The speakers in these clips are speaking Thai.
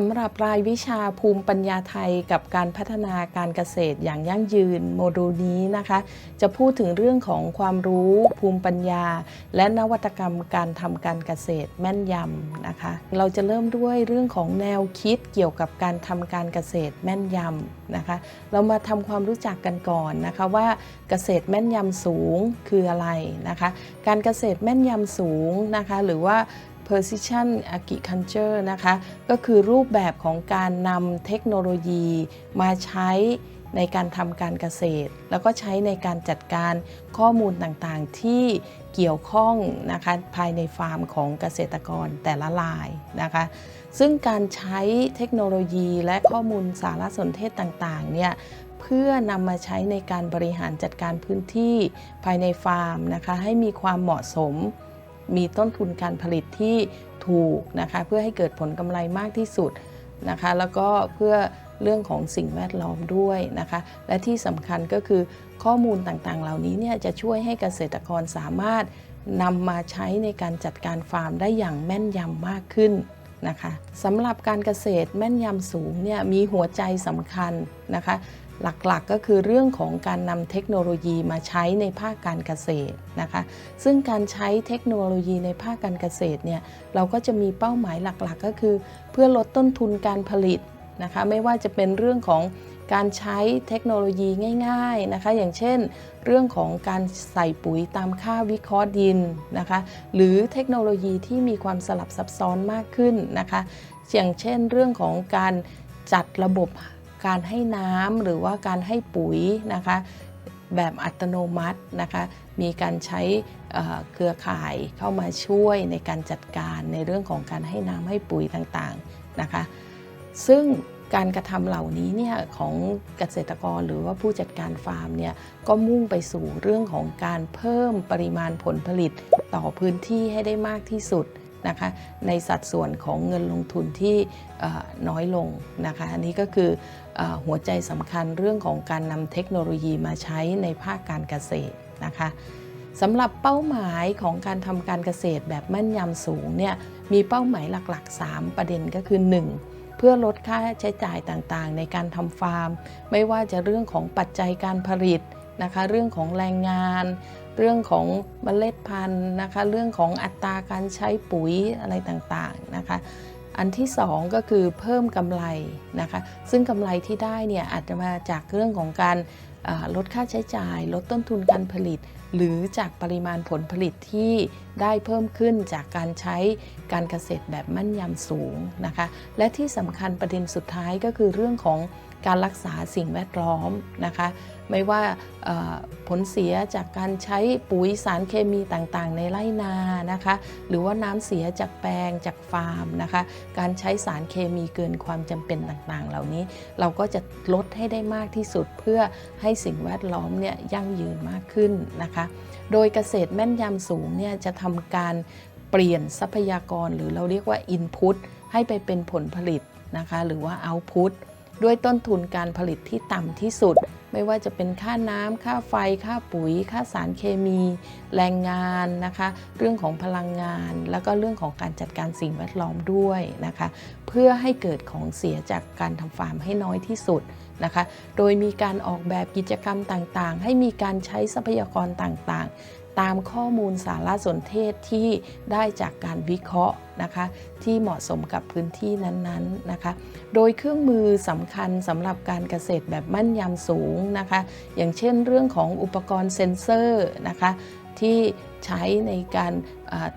สำหรับรายวิชาภูมิปัญญาไทยกับการพัฒนาการเกษตรอย่างยั่งยืนโมดูลนี้นะคะ จะพูดถึงเรื่องของความรู้ภูมิปัญญา และนวัตกรรมการทำการเกษตรแม่นยำนะคะ เราจะเริ่มด้วยเรื่องของแนวคิดเกี่ยวกับการทำการเกษตรแม่นยำนะคะ เรามาทำความรู้จักกันก่อนนะคะว่าเกษตรแม่นยำสูงคืออะไรนะคะ การเกษตรแม่นยำสูงนะคะ หรือว่า precision agriculture นะคะ ก็คือรูปแบบของการนำเทคโนโลยีมาใช้ในการทำการเกษตร แล้วก็ใช้ในการจัดการข้อมูลต่างๆ ที่เกี่ยวข้องนะคะภายในฟาร์มของเกษตรกรแต่ละรายนะคะ ซึ่งการใช้เทคโนโลยีและข้อมูลสารสนเทศต่างๆเนี่ยเพื่อนำมาใช้ในการบริหารจัดการพื้นที่ภายในฟาร์มนะคะให้มีความเหมาะสม มีต้นทุนการผลิตที่ถูกนะคะเพื่อให้เกิดผลกำไรมากที่สุดนะคะแล้วก็เพื่อเรื่องของสิ่งแวดล้อมด้วยนะคะและที่สำคัญก็คือข้อมูลต่างๆ เหล่านี้เนี่ยจะช่วยให้เกษตรกรสามารถนำมาใช้ในการจัดการฟาร์มได้อย่างแม่นยำมากขึ้นนะคะสำหรับการเกษตรแม่นยำสูงเนี่ยมีหัวใจสำคัญนะคะ หลักๆก็คือเรื่องของการนำเทคโนโลยีมาใช้ในภาคการเกษตรนะคะ ซึ่งการใช้เทคโนโลยีในภาคการเกษตรเนี่ยเราก็จะมีเป้าหมายหลักๆก็คือ เพื่อลดต้นทุนการผลิตนะคะไม่ว่าจะเป็นเรื่องของการใช้เทคโนโลยีง่ายๆนะคะอย่างเช่น เรื่องของการใส่ปุ๋ยตามค่าวิเคราะห์ดินนะคะหรือเทคโนโลยีที่มีความสลับซับซ้อนมากขึ้นนะคะอย่างเช่นเรื่องของการจัดระบบ การให้น้ำหรือว่าการให้ปุ๋ยนะคะแบบอัตโนมัตินะคะมีการใช้เครือข่ายเข้ามาช่วยในการจัดการในเรื่องของการให้น้ำให้ปุ๋ยต่างๆนะคะซึ่งการกระทำเหล่านี้เนี่ยของเกษตรกรหรือว่าผู้จัดการฟาร์มเนี่ยก็มุ่งไปสู่เรื่องของการเพิ่มปริมาณผลผลิตต่อพื้นที่ให้ได้มากที่สุด นะคะในสัดส่วนของเงินลงทุนที่น้อยลงนะคะอันนี้ก็คือเออหัวใจสำคัญเรื่องของการนำเทคโนโลยีมาใช้ในภาคการเกษตรนะคะสำหรับเป้าหมายของการทำการเกษตรแบบแม่นยำสูงเนี่ยมีเป้าหมายหลักๆ 3 ประเด็นก็คือ 1. เพื่อลดค่าใช้จ่ายต่างๆ ในการทำฟาร์ม ไม่ว่าจะเรื่องของปัจจัยการผลิต นะคะเรื่องของแรงงาน เรื่องของเมล็ดพันธุ์นะคะเรื่องของอัตราการใช้ปุ๋ยอะไรต่างๆนะคะอันที่ 2 ก็คือเพิ่มกำไรนะคะซึ่งกำไรที่ได้เนี่ยอาจจะมาจากเรื่องของการลดค่าใช้จ่าย ลดต้นทุนการผลิตหรือจากปริมาณผลผลิตที่ได้เพิ่มขึ้นจากการใช้การเกษตรแบบมั่นยำสูงนะคะ และที่สำคัญประเด็นสุดท้ายก็คือเรื่องของการรักษาสิ่งแวดล้อมนะคะ ไม่ว่าผลเสียจากการใช้ปุ๋ยสารเคมีต่างๆ ในไร่นานะคะ หรือว่าน้ำเสียจากแปลงจากฟาร์มนะคะ การใช้สารเคมีเกินความจำเป็นต่างๆ เหล่านี้ เราก็จะลดให้ได้มากที่สุดเพื่อให้สิ่งแวดล้อมเนี่ยยั่งยืนมากขึ้นนะคะโดยเกษตรแม่นยำสูงเนี่ยจะทำการเปลี่ยนทรัพยากรหรือเราเรียกว่า Input ให้ไปเป็นผลผลิตนะคะ หรือว่า Output ด้วยต้นทุนการผลิตที่ต่ำที่สุด ไม่ว่าจะเป็นค่าน้ำค่าไฟ ค่าปุ๋ย ค่าสารเคมี แรงงานนะคะ เรื่องของพลังงาน แล้วก็เรื่องของการจัดการสิ่งแวดล้อมด้วยนะคะ เพื่อให้เกิดของเสียจากการทำฟาร์มให้น้อยที่สุดนะคะ โดยมีการออกแบบกิจกรรมต่างๆ ให้มีการใช้ทรัพยากรต่างๆ ตามข้อมูลสารสนเทศที่ได้จากการวิเคราะห์นะคะที่เหมาะสมกับพื้นที่นั้นๆนะคะ โดยเครื่องมือสำคัญสำหรับการเกษตรแบบมั่นยำสูงนะคะ อย่างเช่นเรื่องของอุปกรณ์เซ็นเซอร์นะคะที่ใช้ในการ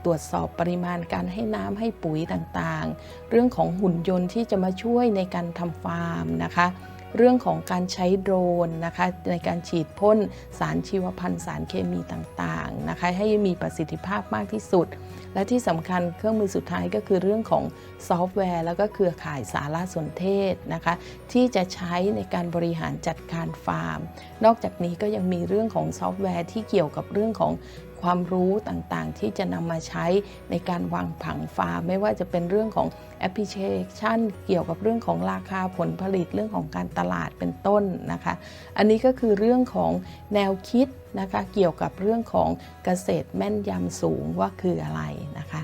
ตรวจสอบปริมาณการให้น้ำให้ปุ๋ยต่างๆ เรื่องของหุ่นยนต์ที่จะมาช่วยในการทำฟาร์มนะคะ เรื่องของการใช้โดรนนะคะในการฉีดพ่นสารชีวพันธุ์สารเคมีต่างๆนะคะให้มีประสิทธิภาพมากที่สุด และที่สำคัญเครื่องมือสุดท้ายก็คือเรื่องของซอฟต์แวร์ แล้วก็เครือข่ายสารสนเทศนะคะที่จะใช้ในการบริหารจัดการฟาร์ม นอกจากนี้ก็ยังมีเรื่องของซอฟต์แวร์ที่เกี่ยวกับเรื่องของ ความรู้ต่างๆ ที่จะนำมาใช้ในการวางผังฟาร์มไม่ว่าจะเป็นเรื่องของแอปพลิเคชัน เกี่ยวกับเรื่องของราคาผลผลิตเรื่องของการตลาดเป็นต้นนะคะ อันนี้ก็คือเรื่องของแนวคิดนะคะเกี่ยวกับเรื่องของเกษตรแม่นยำสูงว่าคืออะไรนะคะ